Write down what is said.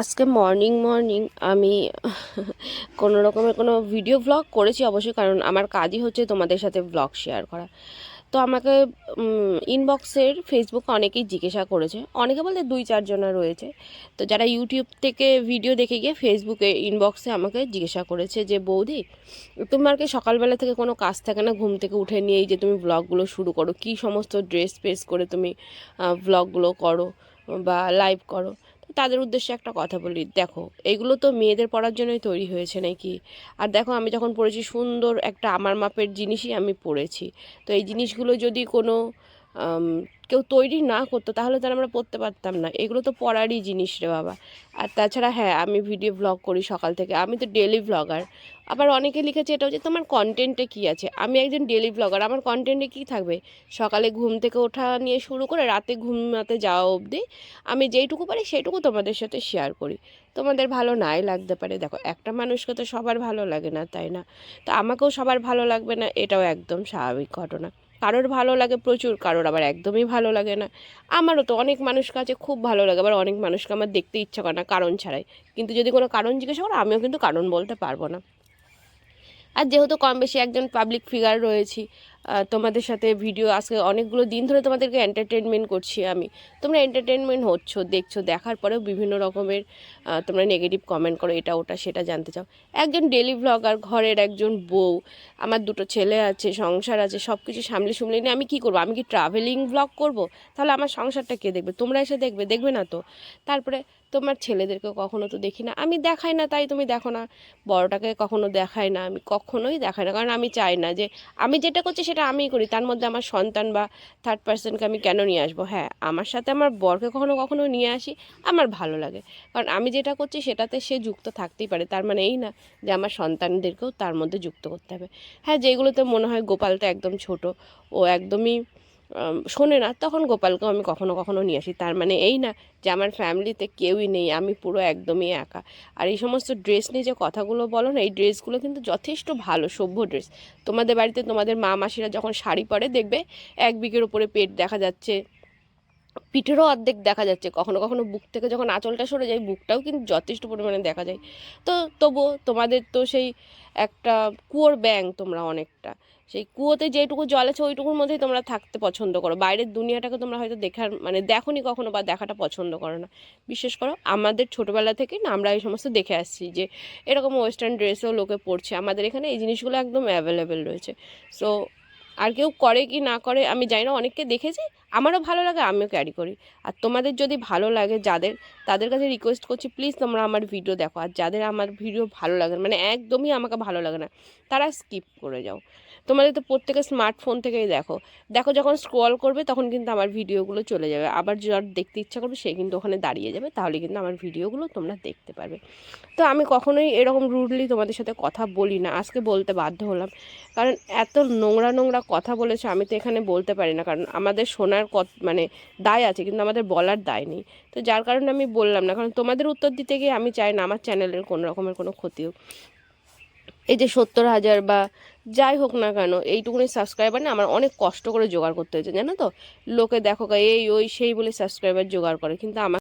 আজকে morning morning আমি কোনো রকমের কোনো ভিডিও ব্লগ করেছি অবশ্যই, কারণ আমার কাজই হচ্ছে তোমাদের সাথে ব্লগ শেয়ার করা। তো আমাকে ইনবক্সের ফেসবুকে অনেকেই জিজ্ঞাসা করেছে। অনেকে বলতে দুই চারজনা রয়েছে। তো যারা ইউটিউব থেকে ভিডিও দেখে গিয়ে ফেসবুকে ইনবক্সে আমাকে জিজ্ঞাসা করেছে যে, বৌদি, তোমার কি সকালবেলা থেকে কোনো কাজ থাকে না? ঘুম থেকে উঠে নিয়েই যে তুমি ব্লগগুলো শুরু করো। কী সমস্ত ড্রেস ফ্রেস করে তুমি ব্লগগুলো করো বা লাইভ করো? তাদের উদ্দেশ্যে একটা কথা বলি। দেখো, এগুলো তো মেয়েদের পড়ার জন্যই তৈরি হয়েছে নাকি? আর দেখো, আমি যখন পড়েছি, সুন্দর একটা আমার মাপের জিনিসই আমি পড়েছি। তো এই জিনিসগুলো যদি কোনো কেউ তৈরি না করতো, তাহলে তার আমরা পড়তে পারতাম না। এগুলো তো পড়ারই জিনিস রে বাবা। আর তাছাড়া হ্যাঁ আমি ভিডিও ব্লগ করি সকাল থেকে। আমি তো ডেলি ব্লগার আবার অনেকে লিখেছে এটা হচ্ছে তোমার কন্টেন্টে কী আছে? আমি একজন ডেলি ব্লগার আমার কন্টেন্টে কী থাকবে? সকালে ঘুম থেকে ওঠা নিয়ে শুরু করে রাতে ঘুমাতে যাওয়া অবধি আমি যেইটুকু পারি, সেইটুকু তোমাদের সাথে শেয়ার করি। তোমাদের ভালো নাই লাগতে পারে। দেখো, একটা মানুষকে তো সবার ভালো লাগে না, তাই না? তো আমাকেও সবার ভালো লাগবে না, এটাও একদম স্বাভাবিক ঘটনা। কারোর ভালো লাগে প্রচুর, কারোর আবার একদমই ভালো লাগে না। আমারও তো অনেক মানুষ কাছে খুব ভালো লাগে, আবার অনেক মানুষকে আমার দেখতে ইচ্ছা করে না কারণ ছাড়াই। কিন্তু যদি কোনো কারণ জিজ্ঞাসা করো, আমিও কিন্তু কারণ বলতে পারব না। আর যেহেতু কম বেশি একজন পাবলিক ফিগার রয়েছি তোমাদের সাথে ভিডিও আজকে অনেকগুলো দিন ধরে তোমাদেরকে এন্টারটেনমেন্ট করছি আমি। তোমরা এন্টারটেনমেন্ট হচ্ছ, দেখছ, দেখার পরেও বিভিন্ন রকমের তোমরা নেগেটিভ কমেন্ট করো, এটা, ওটা, সেটা জানতে চাও। একজন ডেলি ব্লগার ঘরের একজন বউ, আমার দুটো ছেলে আছে, সংসার আছে সব কিছু সামলে সামলে নিয়ে আমি কী করব? আমি কি ট্রাভেলিং ব্লগ করব? তাহলে আমার সংসারটা কে দেখবে? তোমরা এসে দেখবে দেখবে না তো? তারপরে তোমার ছেলেদেরকে কখনো তো দেখি না। আমি দেখাই না, তাই তুমি দেখো না। বড়টাকে কখনো দেখাই না, আমি কখনোই দেখাই না। কারণ আমি চাই না যে, আমি যেটা করছি সেটা আমিই করি। তার মধ্যে আমার সন্তান বা থার্ড পার্সনকে আমি কেন নিয়ে আসব? হ্যাঁ আমার সাথে আমার বরকে কখনো কখনো নিয়ে আসি, আমার ভালো লাগে। কারণ আমি যেটা করছি সেটাতে সে যুক্ত থাকতেই পারে। তার মানে এই না যে আমার সন্তানদেরকেও তার মধ্যে যুক্ত করতে হবে। হ্যাঁ যেগুলোতে মনে হয় গোপালটা একদম ছোট, ও একদমই শোনে না, তখন গোপালকেও আমি কখনো কখনো নিয়ে আসি। তার মানে এই না যে, আমার ফ্যামিলিতে কেউই নেই, আমি পুরো একদমই একা। আর এই সমস্ত ড্রেস নিয়ে যে কথাগুলো বলো না, এই ড্রেসগুলো কিন্তু যথেষ্ট ভালো, সভ্য ড্রেস। তোমাদের বাড়িতে তোমাদের মা মাসিরা যখন শাড়ি পরে, দেখবে এক বিঘের ওপরে পেট দেখা যাচ্ছে। পিঠেরও অর্ধেক দেখা যাচ্ছে। কখনো কখনো বুক থেকে যখন আঁচলটা সরে যায়, বুকটাও কিন্তু যথেষ্ট পরিমাণে দেখা যায়। তো তবুও তোমাদের তো সেই একটা কুয়োর ব্যাং তোমরা অনেকটা। সেই কুয়োতে যেটুকু জল আছে, ওইটুকুর মধ্যেই তোমরা থাকতে পছন্দ করো। বাইরের দুনিয়াটাকে তোমরা হয়তো দেখার মানে দেখোনি কখনো বা দেখাটা পছন্দ করো না। বিশেষ করো আমাদের ছোটোবেলা থেকে না, আমরা এই সমস্ত দেখে আসছি যে, এরকম ওয়েস্টার্ন ড্রেসও লোকে পরছে। আমাদের এখানে এই জিনিসগুলো একদম অ্যাভেলেবেল রয়েছে। সো আর কেউ করে কি না করে, আমি জানি না, অনেককে দেখেছি, আমারও ভালো লাগে, আমিও ক্যারি করি। আর তোমাদের যদি ভালো লাগে যাদের, তাদের কাছে রিকোয়েস্ট করছি প্লিজ তোমরা আমার ভিডিও দেখো। আর যাদের আমার ভিডিও ভালো লাগে মানে একদমই আমাকে ভালো লাগে না, তারা স্কিপ করে যাও। তোমাদের তো প্রত্যেকে স্মার্টফোন থেকেই দেখো। দেখো যখন স্ক্রল করবে তখন কিন্তু আমার ভিডিওগুলো চলে যাবে। আবার যার দেখতে ইচ্ছা করবে সে কিন্তু ওখানে দাঁড়িয়ে যাবে, তাহলে কিন্তু আমার ভিডিওগুলো তোমরা দেখতে পারবে। তো আমি কখনোই এরকম রুডলি তোমাদের সাথে কথা বলি না। আজকে বলতে বাধ্য হলাম। কারণ এত নোংরা নোংরা কথা বলেছে, আমি তো এখানে বলতে পারি না। কারণ আমাদের শোনার কত মানে দায় আছে, কিন্তু আমাদের বলার দায় নেই। তো যার কারণে আমি বললাম না। কারণ তোমাদের উত্তর দিতে গিয়ে আমি চাই না আমার চ্যানেলের কোনো রকমের কোনো ক্ষতি হোক। এই যে সত্তর হাজার বা যাই হোক না কেন, এইটুকুনি সাবস্ক্রাইবার না আমার অনেক কষ্ট করে জোগাড় করতে হয়েছে, জানো তো? লোকে দেখো এই ওই সেই বলে সাবস্ক্রাইবার জোগাড় করে, কিন্তু আমার